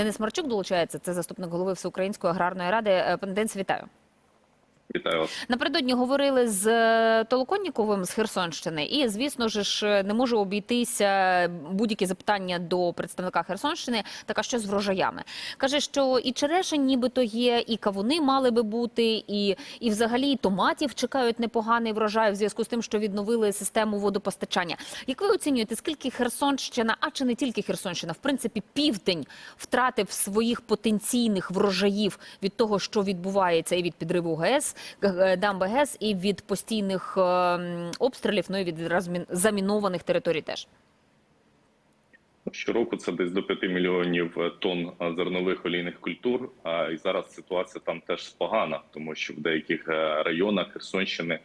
Денис Марчук долучається. Це заступник голови Всеукраїнської аграрної ради. Е, Пане Денис, вітаю. Вітаю вас. Напередодні говорили з е, Толоконніковим з Херсонщини, і звісно ж не може обійтися будь-які запитання до представника Херсонщини. Така що з врожаями каже, що і черешень нібито є, і кавуни мали би бути, і, і взагалі томатів чекають непоганий врожай в зв'язку з тим, що відновили систему водопостачання. Як ви оцінюєте, скільки Херсонщина, а чи не тільки Херсонщина, в принципі, південь втратив своїх потенційних врожаїв від того, що відбувається, і від підриву ГЕС, дамби ГЕС, і від постійних е, обстрілів, ну і від замінованих територій теж. Щороку це десь до 5 мільйонів тонн зернових олійних культур. А і зараз ситуація там теж погана, тому що в деяких е, районах Херсонщини,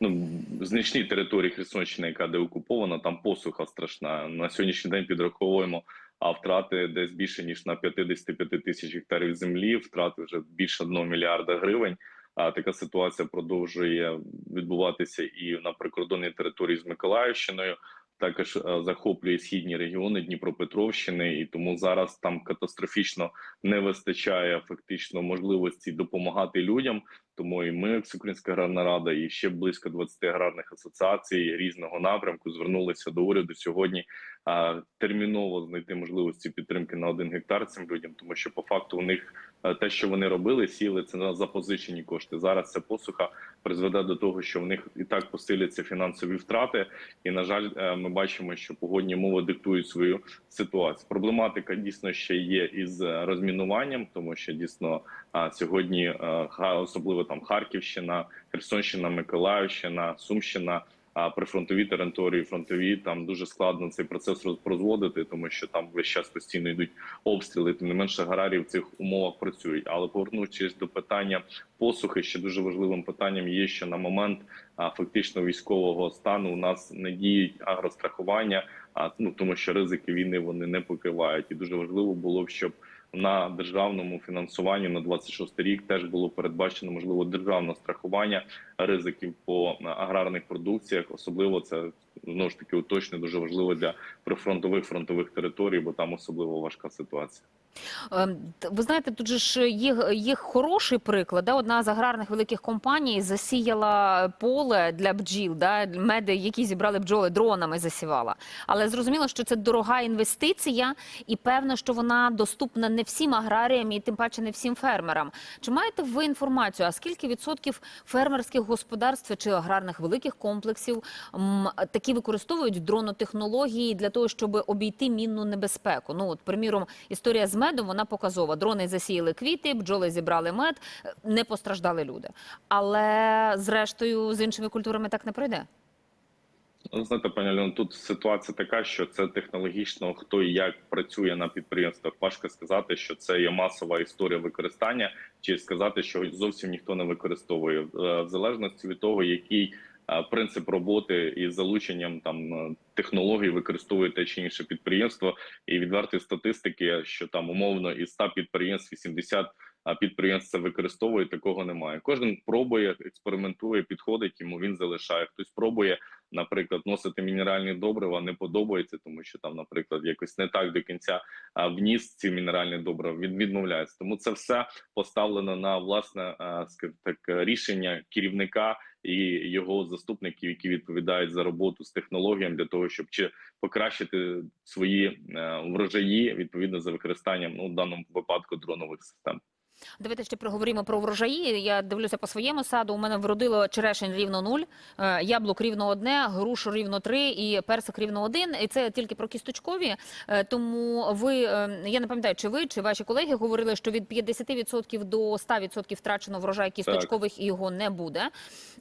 ну значній території Херсонщини, яка деокупована, там посуха страшна. На сьогоднішній день підраховуємо. А втрати десь більше ніж на 55 тисяч гектарів землі, втрати вже більше 1 мільярда гривень. А така ситуація продовжує відбуватися і на прикордонній території з Миколаївщиною. Також е, захоплює східні регіони Дніпропетровщини, і тому зараз там катастрофічно не вистачає фактично можливості допомагати людям. Тому і ми, Всеукраїнська аграрна рада, і ще близько 20 аграрних асоціацій різного напрямку звернулися до уряду сьогодні. А терміново знайти можливості підтримки на один гектар цим людям, тому що по факту у них те, що вони робили, сіли це на запозичені кошти. Зараз ця посуха призведе до того, що в них і так посиляться фінансові втрати. І на жаль, е, ми бачимо, що погодні мови диктують свою ситуацію. Проблематика дійсно ще є із розмінуванням, тому що дійсно сьогодні е, особливо там Харківщина, Херсонщина, Миколаївщина, Сумщина. А прифронтові території, фронтові там дуже складно цей процес розпрозводити, тому що там весь час постійно йдуть обстріли. Тим не менше, аграрії в цих умовах працюють. Але повернувшись до питання посухи, ще дуже важливим питанням є, що на момент а, фактично військового стану у нас не діють агрострахування, а ну тому, що ризики війни вони не покривають, і дуже важливо було б, щоб на державному фінансуванні на 26 рік теж було передбачено можливо державне страхування ризиків по аграрних продукціях. Особливо це знову ж таки уточнює дуже важливо для прифронтових фронтових територій, бо там особливо важка ситуація. Ем, Ви знаєте, тут же ж є, є хороший приклад. Да? Одна з аграрних великих компаній засіяла поле для бджіл, да? меди, які зібрали бджоли дронами, засівала. Але зрозуміло, що це дорога інвестиція, і певно, що вона доступна не всім аграріям і тим паче не всім фермерам. Чи маєте ви інформацію? А скільки відсотків фермерських господарств чи аграрних великих комплексів м, такі використовують дронотехнології для того, щоб обійти мінну небезпеку? Ну, от, приміром, історія з медом вона показова. Дрони засіяли квіти, бджоли зібрали мед, е, не постраждали люди. Але зрештою з іншими культурами так не пройде. Ну, знаєте, пані Альоно, тут ситуація така, що це технологічно хто і як працює на підприємствах. Важко сказати, що це є масова історія використання, чи сказати, що зовсім ніхто не використовує Е, в залежності від того, який принцип роботи із залученням там е, технологій використовує те чи інше підприємство. І відверті статистики, що там умовно із 100 підприємств 80 а підприємств це використовує, такого немає. Кожен пробує, експериментує, підходить йому. Він залишає. Хтось пробує, наприклад, носити мінеральні добрива, не подобається, тому що там, наприклад, якось не так до кінця вніс ці мінеральні добрива. Він відмовляється. Тому це все поставлено на власне так рішення керівника і його заступників, які відповідають за роботу з технологіями для того, щоб чи покращити свої е, врожаї відповідно за використанням ну в даному випадку дронових систем. Давайте ще проговоримо про врожаї. Я дивлюся по своєму саду. У мене вродило черешень рівно нуль, е, яблук рівно одне, грушу рівно три і персик рівно один. І це тільки про кісточкові. Е, Тому ви е, я не пам'ятаю, чи ви чи ваші колеги говорили, що від 50% до 100% втрачено врожай кісточкових і його не буде.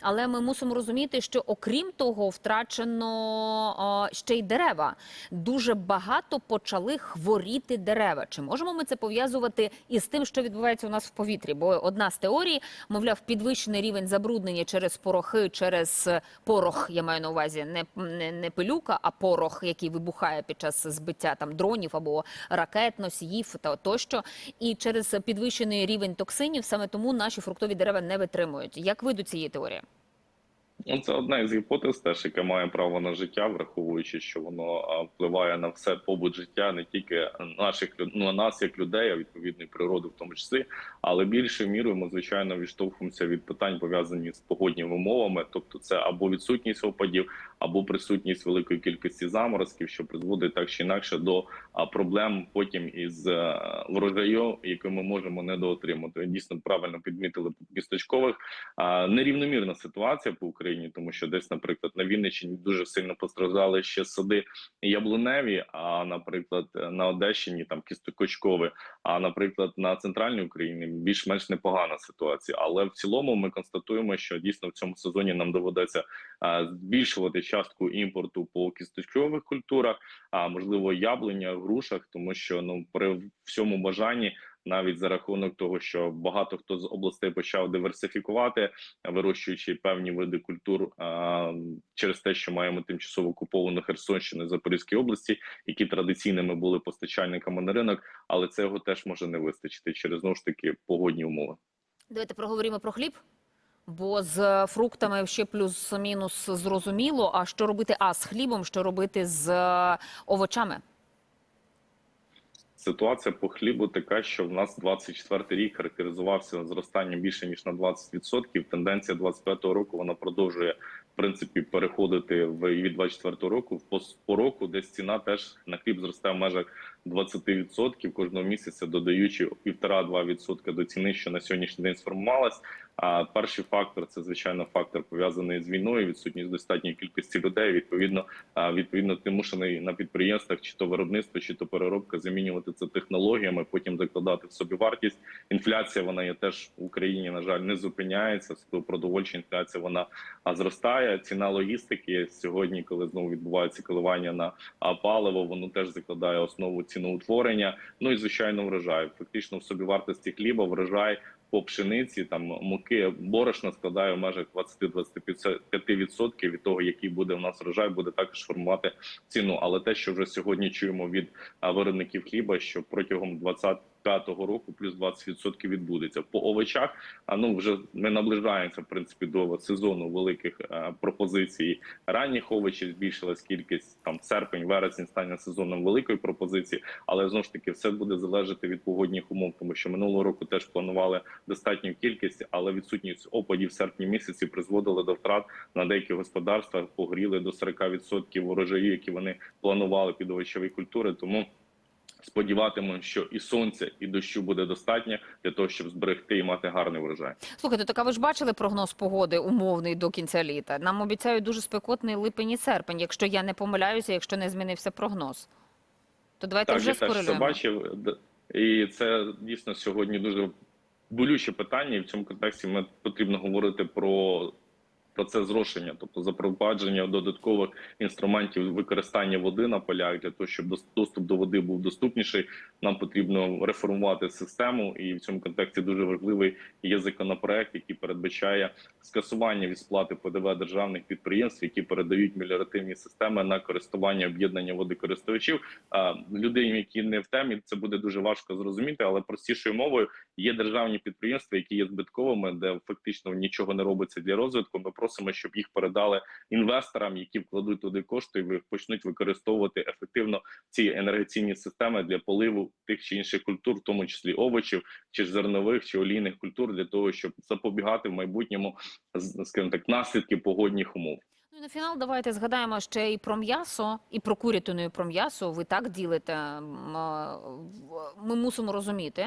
Але ми мусимо розуміти, що окрім того, втрачено ще й дерева. Дуже багато почали хворіти дерева. Чи можемо ми це пов'язувати із тим, що відбувається нас в повітрі? Бо одна з теорій, мовляв, підвищений рівень забруднення через порохи, через е, порох, я маю на увазі, не, не, не пилюка, а порох, який вибухає під час збиття там дронів або ракет, носіїв та тощо. І через підвищений рівень токсинів саме тому наші фруктові дерева не витримують. Як ви до цієї теорії? Ну, це одна із гіпотез, теж яка має право на життя, враховуючи, що воно впливає на все побут життя, не тільки наших ну, на нас як людей, а відповідно і природу в тому числі. Але більшою мірою ми звичайно відштовхуємося від питань пов'язані з погодніми умовами, тобто це або відсутність опадів, або присутність великої кількості заморозків, що призводить так чи інакше до проблем потім із е, врожаю, який ми можемо недоотримати. Дійсно правильно підмітили. А, Нерівномірна ситуація по Україні, тому що десь, наприклад, на Вінниччині дуже сильно постраждали ще сади яблуневі. А наприклад, на Одещині там кістокочкові. А наприклад, на центральній Україні більш-менш непогана ситуація. Але в цілому ми констатуємо, що дійсно в цьому сезоні нам доведеться збільшувати частку імпорту по кісточкових культурах, а можливо яблуня, грушах, тому що ну при всьому бажанні. Навіть за рахунок того, що багато хто з областей почав диверсифікувати, вирощуючи певні види культур а, через те, що маємо тимчасово окуповану Херсонщину Запорізькій області, які традиційними були постачальниками на ринок, але цього теж може не вистачити через знову ж таки погодні умови. Давайте проговоримо про хліб. Бо з фруктами ще плюс-мінус зрозуміло. А що робити? А з хлібом, що робити з е, овочами? Ситуація по хлібу така, що в нас 24 рік характеризувався зростанням більше ніж на 20%. Тенденція 25-го року вона продовжує в принципі переходити в від 24-го року. По, по року десь ціна теж на хліб зростає в межах 20% кожного місяця, додаючи 1,5-2% до ціни, що на сьогоднішній день сформувалась. А перший фактор це звичайно фактор пов'язаний з війною, відсутність достатньої кількості людей. Відповідно, відповідно, ти мушений на підприємствах, чи то виробництво, чи то переробка замінювати це технологіями, потім закладати в собі вартість. Інфляція вона є теж в Україні. На жаль, не зупиняється. Продовольча інфляція вона зростає. Ціна логістики сьогодні, коли знову відбуваються коливання на паливо, воно теж закладає основу ціноутворення. Ну і звичайно, врожай. Фактично в собі вартості хліба врожай по пшениці, там муки борошна складає в межах 20-25% від того, який буде в нас врожай, буде також формувати ціну. Але те, що вже сьогодні чуємо від виробників хліба, що протягом 25-го року плюс 20% відбудеться по овочах. А ну вже ми наближаємося в принципі до сезону великих е, пропозицій ранніх овочів. Збільшилась кількість там серпень, вересень стане сезоном великої пропозиції, але знову ж таки все буде залежати від погодних умов, тому що минулого року теж планували достатню кількість, але відсутність опадів в серпні місяці призводила до втрат на деяких господарствах. Погріли до 40% урожаю, які вони планували під овочеві культури. Тому сподіватимемо, що і сонця, і дощу буде достатньо для того, щоб зберегти і мати гарний врожай. Слухайте, так а ви ж бачили прогноз погоди умовний до кінця літа? Нам обіцяють дуже спекотний липень і серпень, якщо я не помиляюся, якщо не змінився прогноз. То давайте Так, вже я теж бачив, і це дійсно сьогодні дуже болюче питання. І в цьому контексті ми потрібно говорити про процес зрошення, тобто запровадження додаткових інструментів використання води на полях для того, щоб доступ до води був доступніший. Нам потрібно реформувати систему, і в цьому контексті дуже важливий є законопроект, який передбачає скасування від сплати ПДВ державних підприємств, які передають меліоративні системи на користування об'єднання водокористувачів. Людям, які не в темі, це буде дуже важко зрозуміти, але простішою мовою є державні підприємства, які є збитковими, де фактично нічого не робиться для розвитку. Ми просимо, щоб їх передали інвесторам, які вкладуть туди кошти і почнуть використовувати ефективно ці енергаційні системи для поливу тих чи інших культур, в тому числі овочів, чи зернових, чи олійних культур, для того, щоб запобігати в майбутньому скажімо так наслідки погодних умов. Ну і на фінал давайте згадаємо ще і про м'ясо, і про курятину, і про м'ясо. Ви так ділите. Ми мусимо розуміти,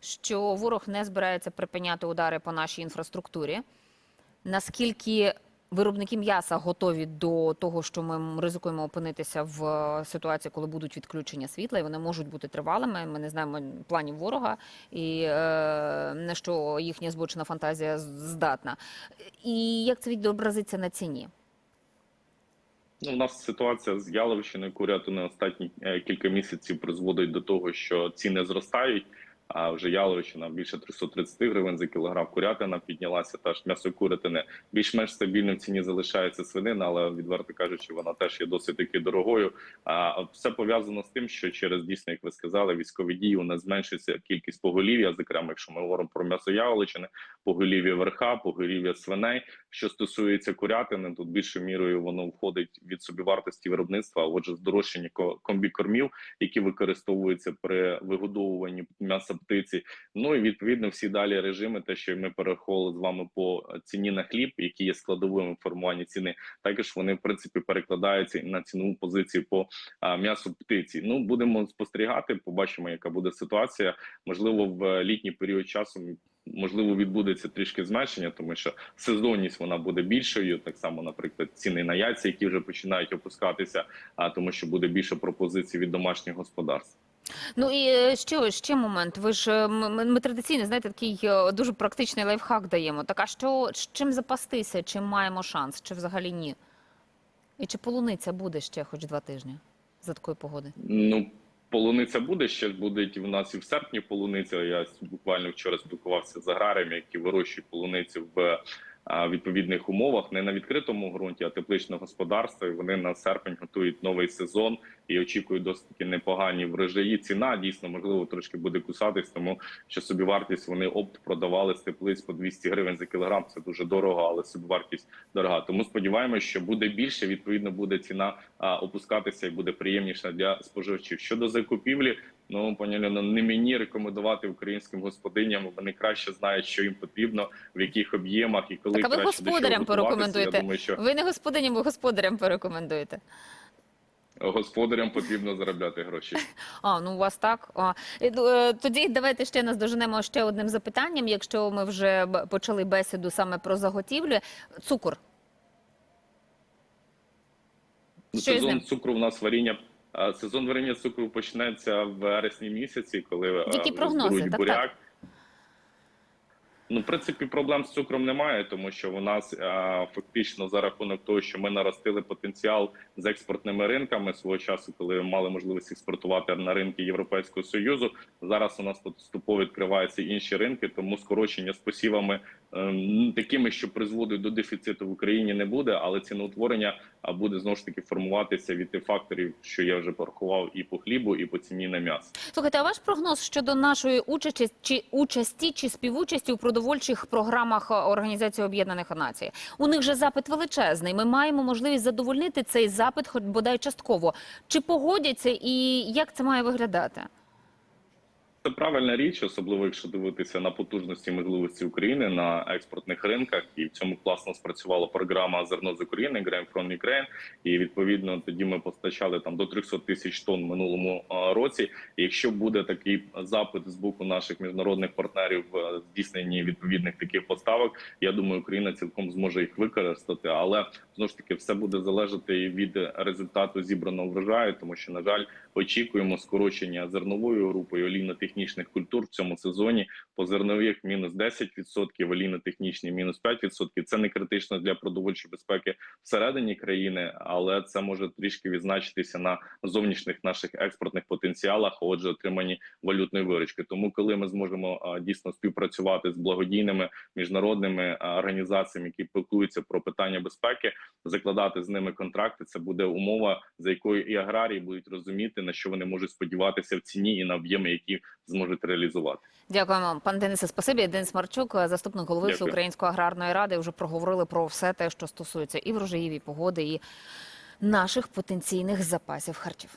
що ворог не збирається припиняти удари по нашій інфраструктурі. Наскільки виробники м'яса готові до того, що ми ризикуємо опинитися в е, ситуації, коли будуть відключення світла, і вони можуть бути тривалими. Ми не знаємо планів ворога і е, на що їхня збочена фантазія здатна. І як це відобразиться на ціні? Ну, у нас ситуація з яловичиною курятиною останні е, кілька місяців призводить до того, що ціни зростають. А вже яловичина більше 330 гривень за кілограм. Курятина піднялася. Теж м'ясо курятини більш-менш стабільним ціні залишається свинина, але відверто кажучи, вона теж є досить таки дорогою. А все пов'язано з тим, що через дійсно, як ви сказали, військові дії у нас зменшується кількість поголів'я. Зокрема, якщо ми говоримо про м'ясо яловичини, поголів'я верха, поголів'я свиней. Що стосується курятини, тут більшою мірою воно входить від собівартості виробництва, а отже, здорожчання ко- комбікормів, які використовуються при вигодовуванні м'яса птиці. Ну і відповідно всі далі режими, те, що ми перераховували з вами по ціні на хліб, які є складовими в формуванні ціни, також вони в принципі перекладаються на цінову позицію по м'ясу птиці. Ну будемо спостерігати, побачимо, яка буде ситуація. Можливо, в літній період часу можливо відбудеться трішки зменшення, тому що сезонність вона буде більшою. Так само, наприклад, ціни на яйця, які вже починають опускатися, а тому, що буде більше пропозицій від домашніх господарств. Ну і е, ще, ще момент. Ви ж е, м- м- ми традиційно знаєте, такий е, дуже практичний лайфхак даємо. Так а що чим запастися? Чим маємо шанс? Чи взагалі ні? І чи полуниця буде ще хоч два тижні за такої погоди? Ну, полуниця буде ще буде в нас і в серпні полуниця. Я буквально вчора спілкувався з аграріями, які вирощують полуницю в відповідних умовах, не на відкритому ґрунті, а тепличне господарство. І вони на серпень готують новий сезон і очікують досить непогані врожаї. Ціна дійсно можливо трошки буде кусатись, тому що собівартість вони опт продавали з теплиць по 200 гривень за кілограм. Це дуже дорого, але собівартість дорога. Тому сподіваємося, що буде більше. Відповідно, буде ціна опускатися і буде приємніша для споживачів. Щодо закупівлі, ну пані Альоно, не мені рекомендувати українським господиням. Вони краще знають, що їм потрібно, в яких об'ємах і коли Так, а ви краще господарям порекомендуєте? Я думаю, що Ви не господиням, ви господарям порекомендуєте. господарям потрібно заробляти гроші. А, ну у вас так. А, ну, е, тоді давайте ще нас доженемо ще одним запитанням, якщо ми вже почали бесіду саме про заготівлю. Цукор. Ну, Що сезон цукру в нас варіння. Сезон варіння цукру почнеться в вересні місяці, коли Які прогнози? Так, так. буряк. Ну, в принципі, проблем з цукром немає, тому що у нас а, фактично за рахунок того, що ми наростили потенціал з експортними ринками свого часу, коли мали можливість експортувати на ринки Європейського союзу. Зараз у нас поступово відкриваються інші ринки, тому скорочення з посівами такими, що призводить до дефіциту в Україні, не буде, але ціноутворення буде знову ж таки формуватися від тих факторів, що я вже порахував, і по хлібу, і по ціні на м'ясо. Слухайте, а ваш прогноз щодо нашої участі чи участі чи співучасті у продовольчих програмах е, Організації Об'єднаних Націй? У них же запит величезний. Ми маємо можливість задовольнити цей запит, хоч бодай частково. Чи погодяться і як це має виглядати? Це правильна річ, особливо якщо дивитися на потужності і можливості України на експортних ринках, і в цьому класно спрацювала програма зерно з України Grain from Ukraine. І відповідно тоді ми постачали там до 300 тисяч тонн минулому році. І якщо буде такий запит з боку наших міжнародних партнерів в здійсненні відповідних таких поставок, я думаю, Україна цілком зможе їх використати. Але знову ж таки все буде залежати і від результату зібраного врожаю, тому що на жаль, очікуємо скорочення зерновою групою олійно-технічних культур в цьому сезоні. По зернових мінус 10%, олійно-технічні мінус 5%. Це не критично для продовольчої безпеки всередині країни, але це може трішки відзначитися на зовнішніх наших експортних потенціалах, отже, отримані валютної виручки. Тому, коли ми зможемо дійсно співпрацювати з благодійними міжнародними організаціями, які піклуються про питання безпеки, закладати з ними контракти, це буде умова, за якою і аграрії будуть розуміти на що вони можуть сподіватися в ціні і на об'єми, які зможуть реалізувати. Дякуємо, пан Денисе. Спасибі. Денис Марчук, заступник голови Дякую. Всеукраїнської аграрної ради, вже проговорили про все те, що стосується і врожаїв, і погоди, і наших потенційних запасів харчів.